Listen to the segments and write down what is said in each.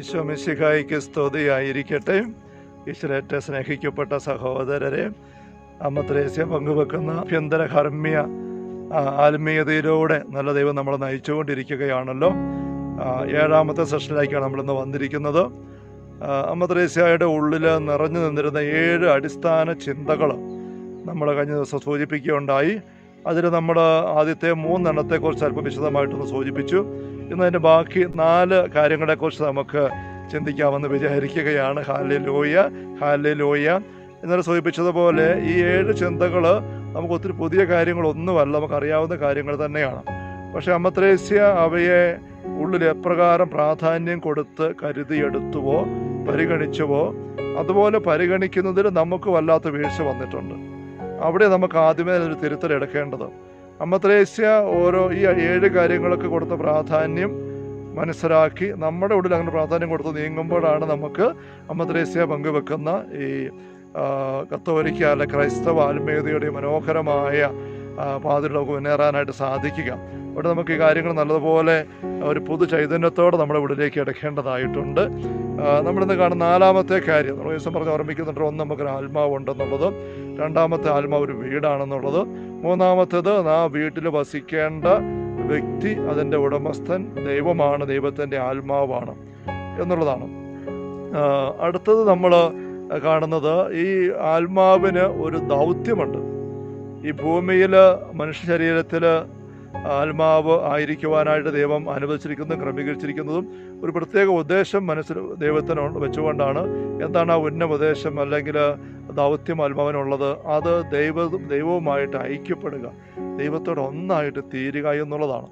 ഈശോ മിശിഹായിക്ക് സ്തുതിയായിരിക്കട്ടെ. ഈശ്വരേറ്റ സ്നേഹിക്കപ്പെട്ട സഹോദരരെ അമ്മത്രേസ്യ പങ്കുവെക്കുന്ന അഭ്യന്തര ഹർമ്മ്യ ആത്മീയതയിലൂടെ നല്ല ദൈവം നമ്മൾ നയിച്ചുകൊണ്ടിരിക്കുകയാണല്ലോ. ഏഴാമത്തെ സെഷനിലേക്കാണ് നമ്മളിന്ന് വന്നിരിക്കുന്നത്. അമ്മത്രേസ്യയുടെ അമ്മ ത്രേസ്യയുടെ ഉള്ളിൽ നിറഞ്ഞു നിന്നിരുന്ന ഏഴ് അടിസ്ഥാന ചിന്തകൾ നമ്മൾ കഴിഞ്ഞ ദിവസം സൂചിപ്പിക്കുകയുണ്ടായി. അതിൽ നമ്മൾ ആദ്യത്തെ മൂന്നെണ്ണത്തെക്കുറിച്ച് അല്പം വിശദമായിട്ടൊന്ന് സൂചിപ്പിച്ചു. ഇന്ന് അതിന്റെ ബാക്കി നാല് കാര്യങ്ങളെക്കുറിച്ച് നമുക്ക് ചിന്തിക്കാമെന്ന് വിചാരിക്കുകയാണ്. ഹാലെ ലോയ ഹാലെ ലോയ എന്നാൽ സൂചിപ്പിച്ചതുപോലെ ഈ ഏഴ് ചിന്തകൾ നമുക്ക് ഒത്തിരി പുതിയ കാര്യങ്ങളൊന്നുമല്ല നമുക്കറിയാവുന്ന കാര്യങ്ങൾ തന്നെയാണ്. പക്ഷേ അമ്മത്രേസ്യ അവയെ ഉള്ളിൽ എപ്രകാരം പ്രാധാന്യം കൊടുത്ത് കരുതിയെടുത്തുവോ പരിഗണിച്ചുവോ അതുപോലെ പരിഗണിക്കുന്നതിൽ നമുക്ക് വല്ലാത്ത വീഴ്ച വന്നിട്ടുണ്ട്. അവിടെ നമുക്ക് ആദ്യമേ ഒരു തിരുത്തലെടുക്കേണ്ടത് അമ്മത്രേസ്യ ഓരോ ഈ ഏഴ് കാര്യങ്ങളൊക്കെ കൊടുത്ത പ്രാധാന്യം മനസ്സിലാക്കി നമ്മുടെ ഉള്ളിൽ അങ്ങനെ പ്രാധാന്യം കൊടുത്ത് നീങ്ങുമ്പോഴാണ് നമുക്ക് അമ്മത്രേസ്യ പങ്കുവെക്കുന്ന ഈ കത്തോലിക്ക അല്ലെ ക്രൈസ്തവ ആത്മീയതയുടെ മനോഹരമായ പാതിരിലൊക്കെ മുന്നേറാനായിട്ട് സാധിക്കുക. അവിടെ നമുക്ക് ഈ കാര്യങ്ങൾ നല്ലതുപോലെ ഒരു പുതു ചൈതന്യത്തോടെ നമ്മുടെ ഉള്ളിലേക്ക് എടുക്കേണ്ടതായിട്ടുണ്ട്. നമ്മളിന്ന് കാണുന്ന നാലാമത്തെ കാര്യം നമ്മൾ ദിവസം പറഞ്ഞ് ഓർമ്മിക്കുന്നുണ്ട് ഒന്ന് നമുക്കൊരു ആത്മാവ് ഉണ്ടെന്നുള്ളതും രണ്ടാമത്തെ ആത്മാവ് ഒരു വീടാണെന്നുള്ളത് മൂന്നാമത്തേത് ആ വീട്ടിൽ വസിക്കേണ്ട വ്യക്തി അതിന്റെ ഉടമസ്ഥൻ ദൈവമാണ് ദൈവത്തിന്റെ ആത്മാവാണ് എന്നുള്ളതാണ്. അടുത്തത് നമ്മൾ കാണുന്നത് ഈ ആത്മാവിന് ഒരു ദൗത്യമുണ്ട്. ഈ ഭൂമിയിൽ മനുഷ്യ ശരീരത്തിൽ ആത്മാവ് ആയിരിക്കുവാനായിട്ട് ദൈവം അനുവദിച്ചിരിക്കുന്നതും ക്രമീകരിച്ചിരിക്കുന്നതും ഒരു പ്രത്യേക ഉദ്ദേശം മനസ്സിൽ ദൈവത്തിന് വെച്ചുകൊണ്ടാണ്. എന്താണ് ആ ഉന്ന ഉദ്ദേശം അല്ലെങ്കിൽ ദൗത്യം ആത്മാവിനുള്ളത്? അത് ദൈവ ദൈവവുമായിട്ട് ഐക്യപ്പെടുക ദൈവത്തോട് ഒന്നായിട്ട് തീരുക എന്നുള്ളതാണ്.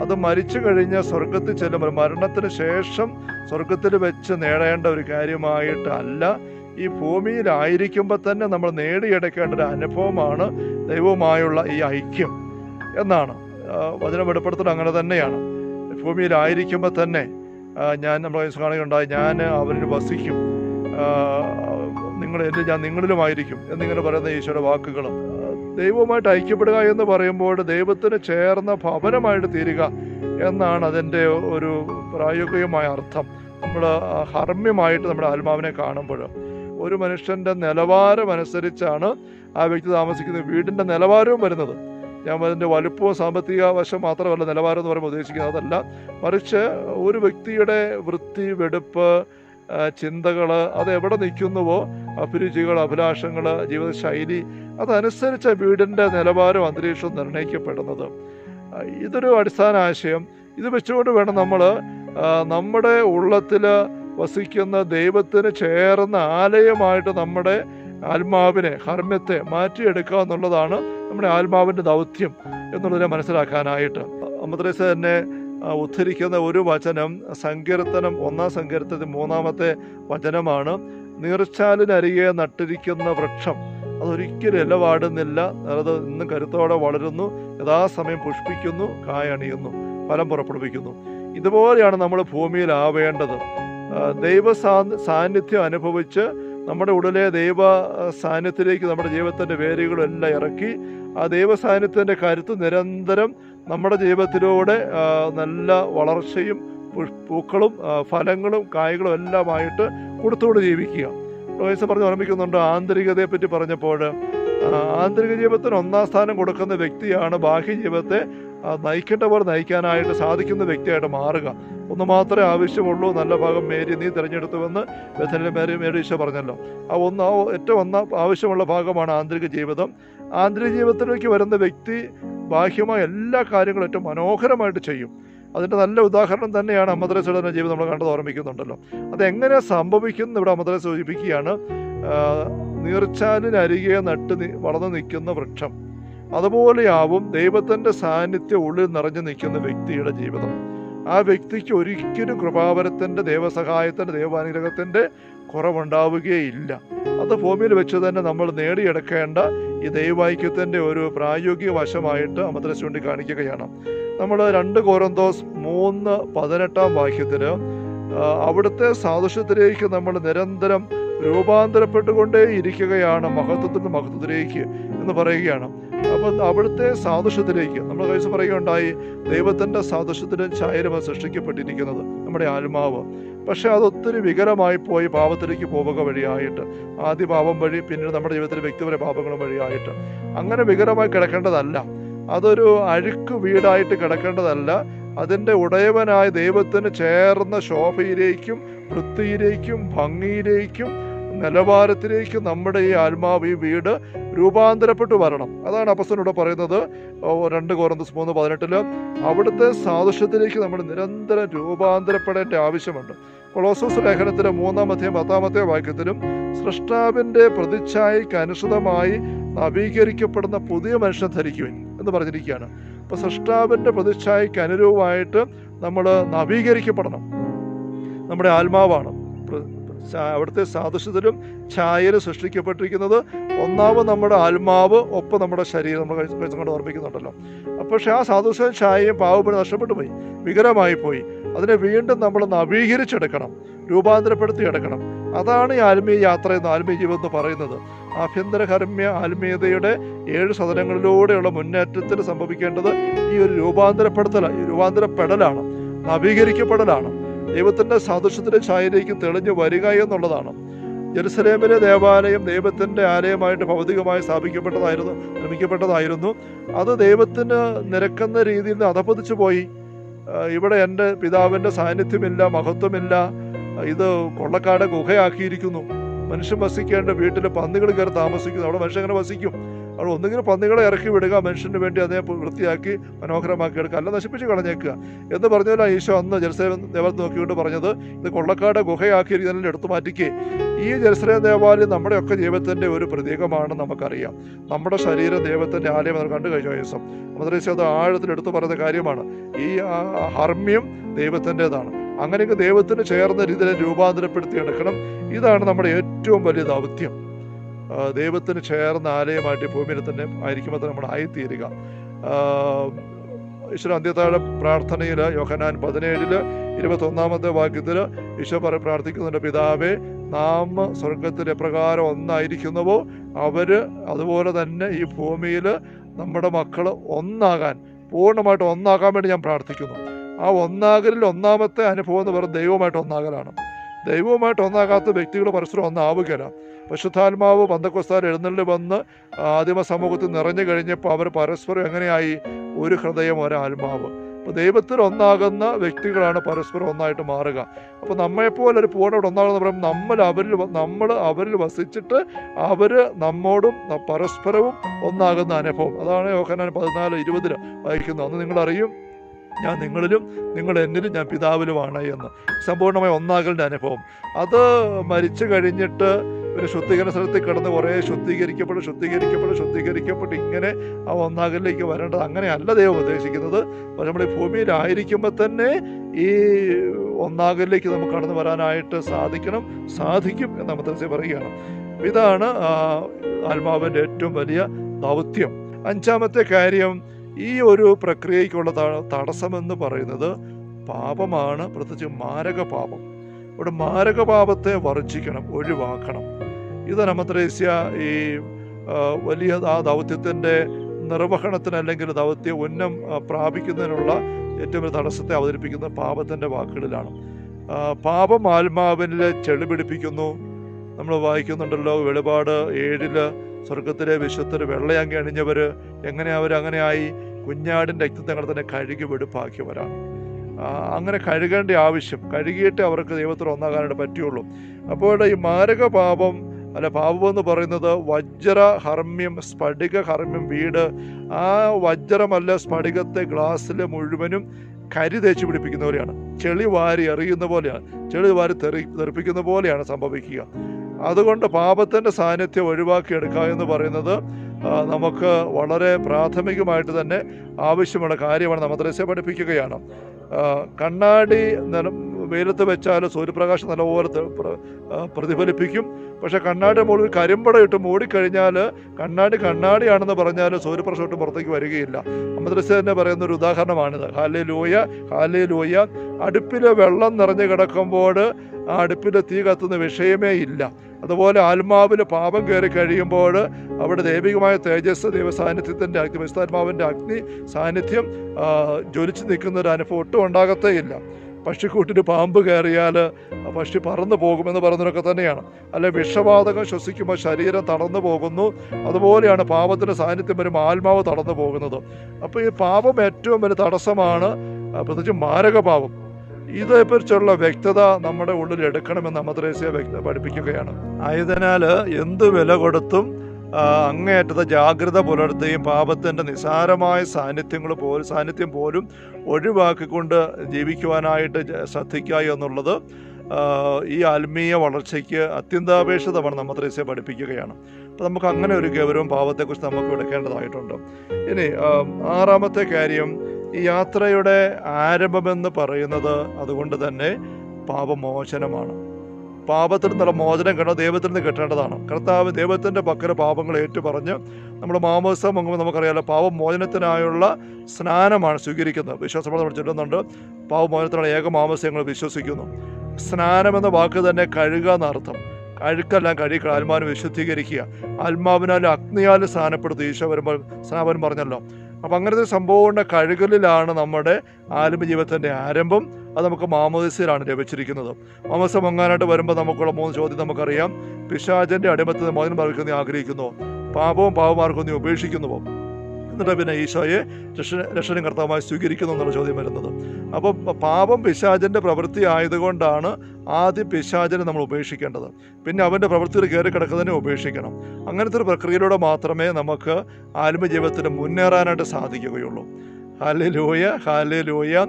അത് മരിച്ചു കഴിഞ്ഞ് സ്വർഗത്തിൽ ചെല്ലുമ്പോൾ മരണത്തിന് ശേഷം സ്വർഗത്തിൽ വെച്ച് നേടേണ്ട ഒരു കാര്യമായിട്ടല്ല. ഈ ഭൂമിയിലായിരിക്കുമ്പോൾ തന്നെ നമ്മൾ നേടിയെടുക്കേണ്ട ഒരു അനുഭവമാണ് ദൈവവുമായുള്ള ഈ ഐക്യം എന്നാണ്. വചനം വെളിപ്പെടുത്തണം അങ്ങനെ തന്നെയാണ്. ഭൂമിയിലായിരിക്കുമ്പോൾ തന്നെ ഞാൻ നമ്മൾ കാണുകയുണ്ടായി. ഞാൻ അവരിൽ വസിക്കും. നിങ്ങൾ എന്റെ ഞാൻ നിങ്ങളിലുമായിരിക്കും എന്നിങ്ങനെ പറയുന്ന ഈശോയുടെ വാക്കുകളും. ദൈവവുമായിട്ട് ഐക്യപ്പെടുക എന്ന് പറയുമ്പോൾ ദൈവത്തിന് ചേർന്ന ഭവനമായിട്ട് തീരുക എന്നാണ് അതിന്റെ ഒരു പ്രായോഗികമായ അർത്ഥം. നമ്മൾ ഹർമ്മ്യമായിട്ട് നമ്മുടെ ആത്മാവിനെ കാണുമ്പോൾ ഒരു മനുഷ്യന്റെ നിലവാരമനുസരിച്ചാണ് ആ വ്യക്തി താമസിക്കുന്ന വീടിന്റെ നിലവാരവും വരുന്നത്. ഞാൻ അതിന്റെ വലുപ്പവും സാമ്പത്തിക വശം മാത്രമല്ല നിലവാരം എന്ന് പറയുമ്പോൾ ഉദ്ദേശിക്കുന്നത് അതല്ല. മറിച്ച് ഒരു വ്യക്തിയുടെ വൃത്തി വെടുപ്പ് ചിന്തകൾ അത് എവിടെ നിൽക്കുന്നുവോ അഭിരുചികൾ അഭിലാഷങ്ങൾ ജീവിതശൈലി അതനുസരിച്ച് വീടിന്റെ നിലവാരം അന്തരീക്ഷം നിർണയിക്കപ്പെടുന്നത്. ഇതൊരു അടിസ്ഥാന ആശയം. ഇത് വെച്ചുകൊണ്ട് വേണം നമ്മൾ നമ്മുടെ ഉള്ളത്തിൽ വസിക്കുന്ന ദൈവത്തിന് ചേർന്ന ആലയമായിട്ട് നമ്മുടെ ആത്മാവിനെ ഹർമ്മ്യത്തെ മാറ്റിയെടുക്കുക എന്നുള്ളതാണ് നമ്മുടെ ആത്മാവിന്റെ ദൗത്യം എന്നുള്ളതിനെ മനസ്സിലാക്കാനായിട്ട്. അമ്മദ്രേസ തന്നെ ഉദ്ധരിക്കുന്ന ഒരു വചനം സങ്കീർത്തനം ഒന്നാം സങ്കീർത്തനത്തിൽ മൂന്നാമത്തെ വചനമാണ്. നീർച്ചാലിനരികെ നട്ടിരിക്കുന്ന വൃക്ഷം അതൊരിക്കലും ഇല വാടുന്നില്ല. അത് ഇന്നും കരുത്തോടെ വളരുന്നു. യഥാസമയം പുഷ്പിക്കുന്നു കായണിയുന്നു ഫലം പുറപ്പെടുവിക്കുന്നു. ഇതുപോലെയാണ് നമ്മൾ ഭൂമിയിൽ ആവേണ്ടത്. ദൈവ സാന്നിധ്യം അനുഭവിച്ച് നമ്മുടെ ഉള്ളിലെ ദൈവ സാന്നിധ്യത്തിലേക്ക് നമ്മുടെ ജീവിതത്തിന്റെ വേരുകളെല്ലാം ഇറക്കി ആ ദൈവസാന്നിധ്യത്തിന്റെ കരുത്ത് നിരന്തരം നമ്മുടെ ജീവിതത്തിലൂടെ നല്ല വളർച്ചയും പൂക്കളും ഫലങ്ങളും കായ്കളും എല്ലാമായിട്ട് കൊടുത്തുകൊണ്ട് ജീവിക്കുക. റോയ്സ് പറഞ്ഞ് ഓർമ്മിക്കുന്നുണ്ട് ആന്തരികതയെ പറ്റി പറഞ്ഞപ്പോൾ ആന്തരിക ജീവിതത്തിന് ഒന്നാം സ്ഥാനം കൊടുക്കുന്ന വ്യക്തിയാണ് ബാഹ്യ ജീവിതത്തെ നയിക്കേണ്ട പോലെ നയിക്കാനായിട്ട് സാധിക്കുന്ന വ്യക്തിയായിട്ട് മാറുക. ഒന്ന് മാത്രമേ ആവശ്യമുള്ളൂ നല്ല ഭാഗം മേരി നീ തിരഞ്ഞെടുത്തുവെന്ന് ബഥനിലെ മേരി മേരി ഈശോ പറഞ്ഞല്ലോ. ആ ഒന്ന് ഏറ്റവും ഒന്നാം ആവശ്യമുള്ള ഭാഗമാണ് ആന്തരിക ജീവിതം. ആന്തരിക ജീവിതത്തിലേക്ക് വരുന്ന വ്യക്തി ബാഹ്യമായ എല്ലാ കാര്യങ്ങളും ഏറ്റവും മനോഹരമായിട്ട് ചെയ്യും. അതിന്റെ നല്ല ഉദാഹരണം തന്നെയാണ് അമ്മദ്രസയുടെ ജീവിതം നമ്മൾ കണ്ടത് ഓർമ്മിക്കുന്നുണ്ടല്ലോ. അതെങ്ങനെ സംഭവിക്കുന്നു ഇവിടെ അമ്മദ്രസ സൂചിപ്പിക്കുകയാണ്. നീർച്ചാലിനരികെ നട്ട് വളർന്നു നിൽക്കുന്ന വൃക്ഷം. അതുപോലെയാവും ദൈവത്തിന്റെ സാന്നിധ്യം ഉള്ളിൽ നിറഞ്ഞു നിൽക്കുന്ന വ്യക്തിയുടെ ജീവിതം. ആ വ്യക്തിക്ക് ഒരിക്കലും കൃപാവരത്തിന്റെ ദൈവസഹായത്തിന്റെ ദൈവാനുഗ്രഹത്തിന്റെ കുറവുണ്ടാവുകയില്ല. അത് ഭൂമിയിൽ വെച്ച് തന്നെ നമ്മൾ നേടിയെടുക്കേണ്ട ഈ ദൈവൈക്യത്തിന്റെ ഒരു പ്രായോഗിക വശമായിട്ട് അമദ്രസ ചൂണ്ടിക്കാണിക്കുകയാണ്. നമ്മൾ രണ്ട് കോരന്തോസ് മൂന്ന് പതിനെട്ടാം വാക്യത്തിൽ അവിടുത്തെ സാദൃശ്യത്തിലേക്ക് നമ്മൾ നിരന്തരം രൂപാന്തരപ്പെട്ടുകൊണ്ടേ ഇരിക്കുകയാണ് മഹത്വത്തിൽ മഹത്വത്തിലേക്ക് എന്ന് പറയുകയാണ്. അപ്പം അവിടുത്തെ സാദൃശ്യത്തിലേക്ക് നമ്മൾ കഴിച്ച് പറയുകയുണ്ടായി ദൈവത്തിന്റെ സാദൃശ്യത്തിന് ചായരമ സൃഷ്ടിക്കപ്പെട്ടിരിക്കുന്നത് നമ്മുടെ ആത്മാവ്. പക്ഷെ അതൊത്തിരി വികലമായി പോയി പാപത്തിലേക്ക് പോവുക വഴിയായിട്ട് ആദ്യ പാപം വഴി പിന്നീട് നമ്മുടെ ജീവിതത്തിലെ വ്യക്തിപര പാപങ്ങളും വഴിയായിട്ട്. അങ്ങനെ വികലമായി കിടക്കേണ്ടതല്ല. അതൊരു അഴുക്ക് വീടായിട്ട് കിടക്കേണ്ടതല്ല. അതിന്റെ ഉടയവനായ ദൈവത്തിന് ചേർന്ന ശോഭയിലേക്കും വൃത്തിയിലേക്കും ഭംഗിയിലേക്കും നിലവാരത്തിലേക്കും നമ്മുടെ ഈ ആത്മാവ് ഈ വീട് രൂപാന്തരപ്പെട്ടു വരണം. അതാണ് അപ്പസ്തനോട് പറയുന്നത് രണ്ട് കോറന്തസ് മൂന്ന് പതിനെട്ടിൽ അവിടുത്തെ സാദൃശ്യത്തിലേക്ക് നമ്മൾ നിരന്തരം രൂപാന്തരപ്പെടേണ്ട ആവശ്യമുണ്ട്. കൊളോസോസ് ലേഖനത്തിലെ മൂന്നാമത്തെയും പത്താമത്തെ വാക്യത്തിലും സൃഷ്ടാവിന്റെ പ്രതിച്ഛായയ്ക്ക് അനുസൃതമായി നവീകരിക്കപ്പെടുന്ന പുതിയ മനുഷ്യൻ ധരിക്കുവിൻ എന്ന് പറഞ്ഞിരിക്കുകയാണ്. അപ്പോൾ സൃഷ്ടാവിന്റെ പ്രതിച്ഛായയ്ക്ക് അനുരൂപമായിട്ട് നമ്മൾ നവീകരിക്കപ്പെടണം. നമ്മുടെ ആത്മാവാണ്. അവിടുത്തെ സാദൃശ്യത്തിലും ഛായയിലും സൃഷ്ടിക്കപ്പെട്ടിരിക്കുന്നത് ഒന്നാമത് നമ്മുടെ ആത്മാവ് ഒപ്പം നമ്മുടെ ശരീരം നമ്മൾ കൊണ്ട് ഓർമ്മിക്കുന്നുണ്ടല്ലോ പക്ഷേ ആ സാദൃശ്യവും ഛായയും പാവപ്പെട്ട് നഷ്ടപ്പെട്ടു പോയി വികരമായി പോയി. അതിനെ വീണ്ടും നമ്മൾ നവീകരിച്ചെടുക്കണം രൂപാന്തരപ്പെടുത്തി എടുക്കണം. അതാണ് ഈ ആത്മീയ യാത്ര എന്ന് ആത്മീയ ജീവിതം എന്ന് പറയുന്നത്. ആഭ്യന്തര കർമ്മ്യ ആത്മീയതയുടെ ഏഴ് സദനങ്ങളിലൂടെയുള്ള മുന്നേറ്റത്തിൽ സംഭവിക്കേണ്ടത് ഈ ഒരു രൂപാന്തരപ്പെടുത്തല ഈ രൂപാന്തരപ്പെടലാണ് നവീകരിക്കപ്പെടലാണ് ദൈവത്തിന്റെ സാദൃശ്യത്തിന്റെ ഛായയിലേക്ക് തെളിഞ്ഞു വരിക എന്നുള്ളതാണ്. ജെറുസലേമിലെ ദേവാലയം ദൈവത്തിന്റെ ആലയമായിട്ട് ഭൗതികമായി സ്ഥാപിക്കപ്പെട്ടതായിരുന്നു നിർമ്മിക്കപ്പെട്ടതായിരുന്നു. അത് ദൈവത്തിന് നിരക്കുന്ന രീതിയിൽ അധപ്പതിച്ചു പോയി. ഇവിടെ എന്റെ പിതാവിന്റെ സാന്നിധ്യമില്ല മഹത്വമില്ല. ഇത് കൊള്ളക്കാട് ഗുഹയാക്കിയിരിക്കുന്നു. മനുഷ്യൻ വസിക്കേണ്ട വീട്ടിൽ പന്നികൾ കയറി താമസിക്കുന്നു. അവിടെ മനുഷ്യൻ വസിക്കും? അവിടെ ഒന്നുകിൽ പന്നികളെ ഇറക്കി വിടുക മനുഷ്യന് വേണ്ടി അതിനെ വൃത്തിയാക്കി മനോഹരമാക്കി എടുക്കുക അല്ല നശിപ്പിച്ച് കളഞ്ഞേക്കുക. എന്ന് പറഞ്ഞാൽ ഈശോ അന്ന് ജലസേവൻ ദേവാലയം നോക്കിയിട്ട് പറഞ്ഞത് ഇത് കൊള്ളക്കാട് ഗുഹയാക്കിയിരിക്കുന്നതിൽ എടുത്തു മാറ്റിക്ക്. ഈ ജെറുസലേം ദേവാലയം നമ്മുടെയൊക്കെ ജീവിതത്തിന്റെ ഒരു പ്രതീകമാണ് നമുക്കറിയാം. നമ്മുടെ ശരീരം ദൈവത്തിന്റെ ആലയം എന്ന് കണ്ടു കഴിഞ്ഞ ദിവസം മദ്രസ അത് ആഴത്തിൽ എടുത്തു പറയുന്ന കാര്യമാണ്. ഈ ഹർമ്മ്യം ദൈവത്തിന്റെതാണ്. അങ്ങനെയൊക്കെ ദൈവത്തിന് ചേർന്ന രീതിയിൽ രൂപാന്തരപ്പെടുത്തി എടുക്കണം. ഇതാണ് നമ്മുടെ ഏറ്റവും വലിയ ദൗത്യം. ദൈവത്തിന് ചേർന്ന ആലയമായിട്ട് ഭൂമിയിൽ തന്നെ ആയിരിക്കുമ്പോൾ തന്നെ നമ്മൾ ആയിത്തീരുക. ഈശ്വര അന്ത്യത്താഴ പ്രാർത്ഥനയിൽ യോഹനാൻ പതിനേഴിൽ ഇരുപത്തൊന്നാമത്തെ വാക്യത്തിൽ ഈശോ പറ പ്രാർത്ഥിക്കുന്നുണ്ട് പിതാവേ നാം സ്വർഗത്തിൽ എപ്രകാരം ഒന്നായിരിക്കുന്നുവോ? അവർ അതുപോലെ തന്നെ ഈ ഭൂമിയിൽ നമ്മുടെ മക്കൾ ഒന്നാകാൻ പൂർണമായിട്ട് ഒന്നാകാൻ വേണ്ടി ഞാൻ പ്രാർത്ഥിക്കുന്നു. ആ ഒന്നാകലിൽ ഒന്നാമത്തെ അനുഭവം എന്ന് പറയുന്നത് ദൈവമായിട്ട് ഒന്നാകലാണ്. ദൈവവുമായിട്ട് ഒന്നാകാത്ത വ്യക്തികൾ പരസ്പരം ഒന്നാവുകയില്ല പരിശുദ്ധാത്മാവ് പന്തക്കോസ്താൽ എഴുന്നള്ളി വന്ന് ആദിമ സമൂഹത്തിൽ നിറഞ്ഞു കഴിഞ്ഞപ്പോൾ അവർ പരസ്പരം എങ്ങനെയായി? ഒരു ഹൃദയം ഒരാത്മാവ്. അപ്പോൾ ദൈവത്തിൽ ഒന്നാകുന്ന വ്യക്തികളാണ് പരസ്പരം ഒന്നായിട്ട് മാറുക. അപ്പോൾ നമ്മളെപ്പോലെ ഒരു പൂർണമായിട്ട് ഒന്നാകുന്ന പറയുമ്പോൾ നമ്മൾ അവരിൽ നമ്മൾ അവരിൽ വസിച്ചിട്ട് അവർ നമ്മോടും പരസ്പരവും ഒന്നാകുന്ന അനുഭവം. അതാണ് യോഹനാൻ പതിനാല് ഇരുപതിൽ വായിക്കുന്നത്. അന്ന് നിങ്ങളറിയും? ഞാൻ നിങ്ങളിലും നിങ്ങൾ എന്നിലും ഞാൻ പിതാവിലുമാണ് എന്ന്. സമ്പൂർണമായ ഒന്നാകലിന്റെ അനുഭവം. അത് മരിച്ചു കഴിഞ്ഞിട്ട് ഒരു ശുദ്ധീകരണ സ്ഥലത്തിൽ കിടന്ന് കുറേ ശുദ്ധീകരിക്കപ്പെട്ട് ശുദ്ധീകരിക്കപ്പെട്ട് ശുദ്ധീകരിക്കപ്പെട്ട്. ഇങ്ങനെ ആ ഒന്നാകലിലേക്ക് വരേണ്ടത് അങ്ങനെയല്ല ദൈവം ഉദ്ദേശിക്കുന്നത്. നമ്മൾ ഈ ഭൂമിയിലായിരിക്കുമ്പോൾ തന്നെ ഈ ഒന്നാകലിലേക്ക് നമുക്ക് കടന്നു വരാനായിട്ട് സാധിക്കണം സാധിക്കും എന്ന് അമത്തരസെ പറയുകയാണ്. ഇതാണ് ആത്മാവിന്റെ ഏറ്റവും വലിയ ദൗത്യം. അഞ്ചാമത്തെ കാര്യം ഈ ഒരു പ്രക്രിയയ്ക്കുള്ള തടസ്സമെന്ന് പറയുന്നത് പാപമാണ്. പ്രത്യേകിച്ച് മാരക പാപം ഇവിടെ മാരക പാപത്തെ വർജിക്കണം ഒഴിവാക്കണം. ഇത് നമ്മത്രേസ്യ ഈ വലിയ ആ ദൗത്യത്തിന്റെ നിർവഹണത്തിന് അല്ലെങ്കിൽ ദൗത്യ ഉന്നം പ്രാപിക്കുന്നതിനുള്ള ഏറ്റവും വലിയ തടസ്സത്തെ അവതരിപ്പിക്കുന്ന പാപത്തിന്റെ വാക്കുകളിലാണ്. പാപം ആത്മാവിനിൽ ചെളി പിടിപ്പിക്കുന്നു നമ്മൾ വായിക്കുന്നുണ്ടല്ലോ വെളിപാട് ഏഴിൽ സ്വർഗത്തിലെ വിശുദ്ധർ വെള്ളയങ്ങി അണിഞ്ഞവർ എങ്ങനെ അവരങ്ങനെയായി കുഞ്ഞാടിന്റെ രക്തത്തെ അങ്ങനെ തന്നെ കഴുകി വെടുപ്പാക്കിയവരാണ്. അങ്ങനെ കഴുകേണ്ട ആവശ്യം കഴുകിയിട്ട് അവർക്ക് ദൈവത്തിൽ ഒന്നാകാനായിട്ട് പറ്റുള്ളൂ. അപ്പോൾ ഈ മാരക പാപം അല്ല പാപം എന്ന് പറയുന്നത് വജ്ര ഹർമ്മ്യം സ്ഫടിക ഹർമ്മ്യം വീട് ആ വജ്രമല്ല സ്ഫടികത്തെ ഗ്ലാസ്സിൽ മുഴുവനും കരി തേച്ച് പിടിപ്പിക്കുന്ന പോലെയാണ്. ചെളി വാരി എറിയുന്ന പോലെയാണ്. ചെളി വാരി തെറി തെറിപ്പിക്കുന്ന പോലെയാണ് സംഭവിക്കുക. അതുകൊണ്ട് പാപത്തിന്റെ സാന്നിധ്യം ഒഴിവാക്കിയെടുക്കുക എന്ന് പറയുന്നത് നമുക്ക് വളരെ പ്രാഥമികമായിട്ട് തന്നെ ആവശ്യമുള്ള കാര്യമാണ് മദ്രസ പഠിപ്പിക്കുകയാണ്. കണ്ണാടി വെയിലത്ത് വെച്ചാൽ സൂര്യപ്രകാശം നല്ലപോലെ പ്രതിഫലിപ്പിക്കും. പക്ഷേ കണ്ണാടി മുകളിൽ കരിമ്പട ഇട്ട് മൂടിക്കഴിഞ്ഞാൽ കണ്ണാടി കണ്ണാടിയാണെന്ന് പറഞ്ഞാൽ സൂര്യപ്രകാശം ഇട്ട് പുറത്തേക്ക് വരികയില്ല. മദ്രസ തന്നെ പറയുന്ന ഒരു ഉദാഹരണമാണിത്. ഹാലേ ലൂയ ഹാലേ ലൂയ അടുപ്പിൽ വെള്ളം നിറഞ്ഞു കിടക്കുമ്പോൾ ആ അടുപ്പിൽ തീ കത്തുന്ന വിഷയമേ ഇല്ല. അതുപോലെ ആത്മാവിൽ പാപം കയറി കഴിയുമ്പോൾ അവിടെ ദൈവികമായ തേജസ് ദൈവ സാന്നിധ്യത്തിന്റെ അഗ്നി വിസ്താത്മാവിന്റെ അഗ്നി സാന്നിധ്യം ജ്വലിച്ചു നിൽക്കുന്ന ഒരു അനുഭവം ഒട്ടും ഉണ്ടാകത്തേ ഇല്ല പക്ഷിക്കൂട്ടിന് പാമ്പ് കയറിയാൽ പക്ഷി പറന്നു പോകുമെന്ന് പറയുന്നതൊക്കെ തന്നെയാണ്. അല്ലെ വിഷവാതകം ശ്വസിക്കുമ്പോൾ ശരീരം തളർന്നു പോകുന്നു. അതുപോലെയാണ് പാപത്തിന്റെ സാന്നിധ്യം വരുമ്പോൾ ആത്മാവ് തളർന്നു പോകുന്നത്. അപ്പോൾ ഈ പാപം ഏറ്റവും വലിയ തടസ്സമാണ് പ്രത്യേകിച്ച് മാരകപാപം. ഇതേക്കുറിച്ചുള്ള വ്യക്തത നമ്മുടെ ഉള്ളിൽ എടുക്കണമെന്ന് അമദ്രേസ്യ വ്യക്ത പഠിപ്പിക്കുകയാണ്. ആയതിനാൽ എന്ത് വില കൊടുത്തും അങ്ങേയറ്റത്തെ ജാഗ്രത പുലർത്തുകയും പാപത്തിന്റെ നിസാരമായ സാന്നിധ്യങ്ങൾ പോലും സാന്നിധ്യം പോലും ഒഴിവാക്കിക്കൊണ്ട് ജീവിക്കുവാനായിട്ട് ശ്രദ്ധിക്കുക എന്നുള്ളത് ഈ ആത്മീയ വളർച്ചയ്ക്ക് അത്യന്താപേക്ഷിതമാണ് നമ്മദ്രേസ്യ പഠിപ്പിക്കുകയാണ്. അപ്പോൾ നമുക്ക് അങ്ങനെ ഒരു ഗൗരവം പാപത്തെക്കുറിച്ച് നമുക്ക് എടുക്കേണ്ടതായിട്ടുണ്ട്. ഇനി ആറാമത്തെ കാര്യം ഈ യാത്രയുടെ ആരംഭമെന്ന് പറയുന്നത് അതുകൊണ്ട് തന്നെ പാപമോചനമാണ്. പാപത്തിൽ നിന്നുള്ള മോചനം കണ്ട? ദൈവത്തിൽ നിന്ന് കിട്ടേണ്ടതാണ്. കർത്താവ് ദൈവത്തിന്റെ പക്കൽ പാപങ്ങൾ ഏറ്റുപറഞ്ഞ് നമ്മൾ മാമോസം മുങ്ങുമ്പോൾ നമുക്കറിയാലോ പാപമോചനത്തിനായുള്ള സ്നാനമാണ് സ്വീകരിക്കുന്നത്. വിശ്വാസം നമ്മൾ ചൊല്ലുന്നുണ്ട് പാപമോചനത്തിനുള്ള ഏക മാമോസം ഞങ്ങൾ വിശ്വസിക്കുന്നു. സ്നാനം എന്ന വാക്ക് തന്നെ കഴുകുക എന്നർത്ഥം അഴുക്കെല്ലാം കഴുകി ആത്മാവിനെ വിശുദ്ധീകരിക്കുക. ആത്മാവിനാലും അഗ്നിയാലും സ്നാനപ്പെടുത്തി. ഈശോ വരുമ്പോൾ സ്നാപനം പറഞ്ഞല്ലോ അപ്പം അങ്ങനത്തെ സംഭവങ്ങളുടെ കഴുകലിലാണ് നമ്മുടെ ആത്മജീവിതത്തിന്റെ ആരംഭം. അത് നമുക്ക് മാമോദിസയിലാണ് ലഭിച്ചിരിക്കുന്നത്. മാമോദിസ മുങ്ങാനായിട്ട് വരുമ്പോൾ നമുക്കുള്ള മൂന്ന് ചോദ്യം നമുക്കറിയാം. പിശാചന്റെ അടിമത്തിൽ നിന്ന് മോചനം പ്രാപിക്കുന്ന ആഗ്രഹിക്കുന്നു. പാപവും പാപമാർക്കും നീ ഉപേക്ഷിക്കുന്നുവോ എന്നിട്ട് പിന്നെ ഈശോയെ രക്ഷ രക്ഷനും കർത്താവുമായി സ്വീകരിക്കുന്നു എന്നുള്ള ചോദ്യം വരുന്നത്. അപ്പം പാപം പിശാചന്റെ പ്രവൃത്തി ആയതുകൊണ്ടാണ് ആദ്യം പിശാചനെ നമ്മൾ ഉപേക്ഷിക്കേണ്ടത്. പിന്നെ അവന്റെ പ്രവൃത്തിയിൽ കയറി കിടക്കുന്നതിനെ ഉപേക്ഷിക്കണം. അങ്ങനത്തെ ഒരു പ്രക്രിയയിലൂടെ മാത്രമേ നമുക്ക് ആത്മജീവിതത്തിൽ മുന്നേറാനായിട്ട് സാധിക്കുകയുള്ളൂ. ഹാലി ലൂയ ഹാലി ലൂയ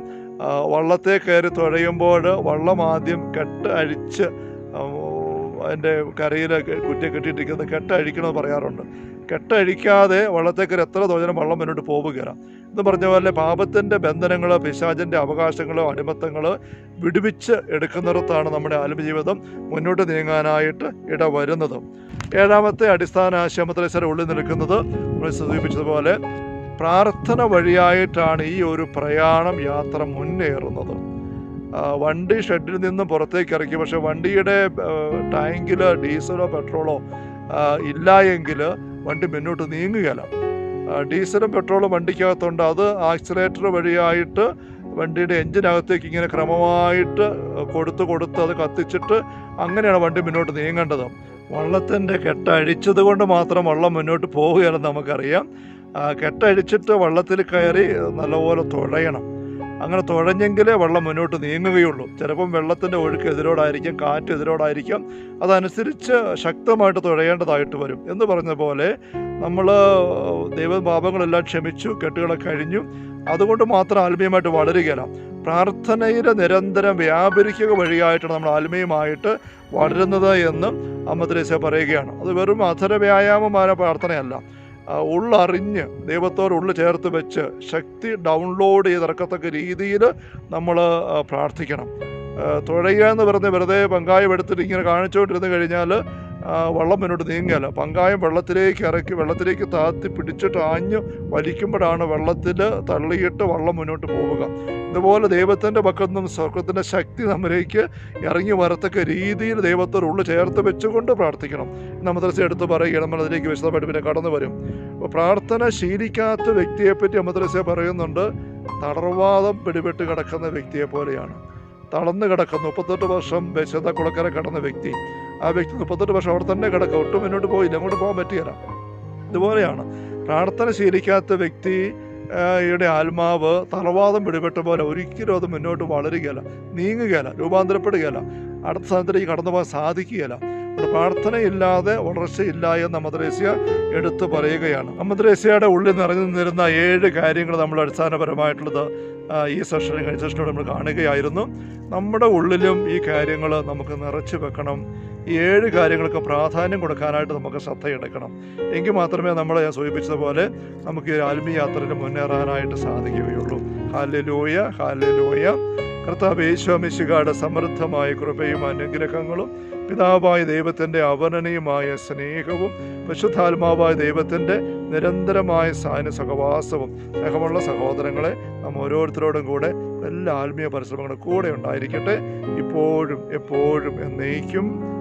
വള്ളത്തെ കയറി തുഴയുമ്പോൾ വള്ളം ആദ്യം കെട്ട് അഴിച്ച് അതിന്റെ കരയിൽ കുറ്റി കെട്ടിയിട്ടിരിക്കുന്നത് കെട്ടഴിക്കണമെന്ന് പറയാറുണ്ട്. കെട്ടഴിക്കാതെ വള്ളത്തേക്കൊരു എത്ര ദോചനം വള്ളം മുന്നോട്ട് പോകുക എന്ന് പറഞ്ഞ പോലെ പാപത്തിന്റെ ബന്ധനങ്ങൾ പിശാചിന്റെ അവകാശങ്ങൾ അടിമത്തങ്ങൾ വിടുവിച്ച് എടുക്കുന്നിടത്താണ് നമ്മുടെ ആത്മജീവിതം മുന്നോട്ട് നീങ്ങാനായിട്ട് ഇട വരുന്നത് ഏഴാമത്തെ അടിസ്ഥാന ആശയമത്രേശ്വര ഉള്ളിൽ നിൽക്കുന്നത് നമ്മൾ സൂചിപ്പിച്ചതുപോലെ പ്രാർത്ഥന വഴിയായിട്ടാണ് ഈ ഒരു പ്രയാണം യാത്ര മുന്നേറുന്നത്. വണ്ടി ഷെഡിൽ നിന്നും പുറത്തേക്ക് ഇറക്കി. പക്ഷെ വണ്ടിയുടെ ടാങ്കിൽ ഡീസലോ പെട്രോളോ ഇല്ല എങ്കിൽ വണ്ടി മുന്നോട്ട് നീങ്ങുകയല്ല. ഡീസലും പെട്രോളും വണ്ടിക്കകത്തുണ്ട്. അത് ആക്സിലേറ്റർ വഴിയായിട്ട് വണ്ടിയുടെ എഞ്ചിനകത്തേക്ക് ഇങ്ങനെ ക്രമമായിട്ട് കൊടുത്ത് കൊടുത്ത് അത് കത്തിച്ചിട്ട് അങ്ങനെയാണ് വണ്ടി മുന്നോട്ട് നീങ്ങേണ്ടത്. വള്ളത്തിന്റെ കെട്ടഴിച്ചത് കൊണ്ട് മാത്രം വള്ളം മുന്നോട്ട് പോവുകയാണെന്ന് നമുക്കറിയാം. കെട്ടഴിച്ചിട്ട് വള്ളത്തിൽ കയറി നല്ലപോലെ തുഴയണം. അങ്ങനെ തുഴഞ്ഞെങ്കിലേ വെള്ളം മുന്നോട്ട് നീങ്ങുകയുള്ളൂ. ചിലപ്പം വെള്ളത്തിന്റെ ഒഴുക്ക് എതിരോടായിരിക്കും കാറ്റ് എതിരോടായിരിക്കും. അതനുസരിച്ച് ശക്തമായിട്ട് തുഴയേണ്ടതായിട്ട് വരും. എന്ന് പറഞ്ഞ പോലെ നമ്മൾ ദൈവപാപങ്ങളെല്ലാം ക്ഷമിച്ചു കെട്ടുകളെ കഴിഞ്ഞു. അതുകൊണ്ട് മാത്രം ആത്മീയമായിട്ട് വളരുകയില്ല. പ്രാർത്ഥനയിൽ നിരന്തരം വ്യാപരിക്കുക വഴിയായിട്ടാണ് നമ്മൾ ആത്മീയമായിട്ട് വളരുന്നത് എന്ന് അമ്മദ്രേസ പറയുകയാണ്. അത് വെറും അധര വ്യായാമമായ പ്രാർത്ഥനയല്ല. ഉള്ളറിഞ്ഞ് ദൈവത്തോട് ഉള്ളു ചേർത്ത് വെച്ച് ശക്തി ഡൗൺലോഡ് ചെയ്തിറക്കത്തക്ക രീതിയിൽ നമ്മൾ പ്രാർത്ഥിക്കണം. തുഴയുക എന്ന് പറഞ്ഞ് വെറുതെ പങ്കായം എടുത്തിട്ട് ഇങ്ങനെ കാണിച്ചുകൊണ്ടിരുന്ന് കഴിഞ്ഞാൽ വള്ളം മുന്നോട്ട് നീങ്ങിയാൽ പങ്കായം വെള്ളത്തിലേക്ക് ഇറക്കി വെള്ളത്തിലേക്ക് താത്തി പിടിച്ചിട്ട് ആഞ്ഞ് വലിക്കുമ്പോഴാണ് വെള്ളത്തിൽ തള്ളിയിട്ട് വള്ളം മുന്നോട്ട് പോവുക. ഇതുപോലെ ദൈവത്തിന്റെ പക്കൽ നിന്നും സ്വർഗത്തിന്റെ ശക്തി നമ്മിലേക്ക് ഇറങ്ങി വരത്തക്ക രീതിയിൽ ദൈവത്തോട് ഉള്ളു ചേർത്ത് വെച്ചുകൊണ്ട് പ്രാർത്ഥിക്കണം. മദ്രസ എടുത്ത് പറയുകയാണ്. നമ്മൾ അതിലേക്ക് വിശദമായിട്ട് പിന്നെ കടന്നു വരും. പ്രാർത്ഥന ശീലിക്കാത്ത വ്യക്തിയെപ്പറ്റി അമദ്രസ പറയുന്നുണ്ട്. തളർവാദം പിടിപെട്ട് കിടക്കുന്ന വ്യക്തിയെ പോലെയാണ്. തളർന്നു കിടക്കുന്ന മുപ്പത്തെട്ട് വർഷം വിശദ കുളക്കര കിടന്ന വ്യക്തി. ആ വ്യക്തി മുപ്പത്തെട്ട് വർഷം അവിടെ തന്നെ കിടക്കുക. ഒട്ടും മുന്നോട്ട് പോയില്ല. അങ്ങോട്ട് പോകാൻ പറ്റിയല്ല ഇതുപോലെയാണ്. പ്രാർത്ഥന ശീലിക്കാത്ത വ്യക്തി യുടെ ആത്മാവ് തറവാദം പിടിപെട്ട പോലെ ഒരിക്കലും അത് മുന്നോട്ട് വളരുകയല്ല നീങ്ങുകയില്ല രൂപാന്തരപ്പെടുകയല്ല. അടുത്ത സ്ഥാനത്തിലേക്ക് കടന്നു പോകാൻ സാധിക്കുകയല്ല. പ്രാർത്ഥനയില്ലാതെ വളർച്ചയില്ല എന്ന് അമദ്രേസ്യ എടുത്തു പറയുകയാണ്. അമദ്രേസ്യയുടെ ഉള്ളിൽ നിറഞ്ഞു നിന്നിരുന്ന ഏഴ് കാര്യങ്ങൾ നമ്മൾ അടിസ്ഥാനപരമായിട്ടുള്ളത് ഈ സെഷനും കഴിഞ്ഞ സെഷനോട് നമ്മൾ കാണുകയായിരുന്നു. നമ്മുടെ ഉള്ളിലും ഈ കാര്യങ്ങൾ നമുക്ക് നിറച്ചു വെക്കണം. ഈ ഏഴ് കാര്യങ്ങൾക്ക് പ്രാധാന്യം കൊടുക്കാനായിട്ട് നമുക്ക് ശ്രദ്ധയെടുക്കണം. എങ്കിൽ മാത്രമേ നമ്മൾ ഞാൻ സൂചിപ്പിച്ചതുപോലെ നമുക്ക് ഈ ആത്മീയ യാത്രയിൽ മുന്നേറാനായിട്ട് സാധിക്കുകയുള്ളൂ. ഹാലലൂയ ഹാലലൂയ കർത്താവ് യേശോമിശികാട് സമൃദ്ധമായ കൃപയും അനുഗ്രഹങ്ങളും പിതാവായ ദൈവത്തിന്റെ അവനനീയമായ സ്നേഹവും പരിശുദ്ധാത്മാവായ ദൈവത്തിന്റെ നിരന്തരമായ സാന്യ സഹവാസവും സ്നേഹമുള്ള സഹോദരങ്ങളെ നാം ഓരോരുത്തരോടും കൂടെ എല്ലാ ആത്മീയ പരിശ്രമങ്ങളും കൂടെ ഉണ്ടായിരിക്കട്ടെ. ഇപ്പോഴും എപ്പോഴും എന്നേക്കും.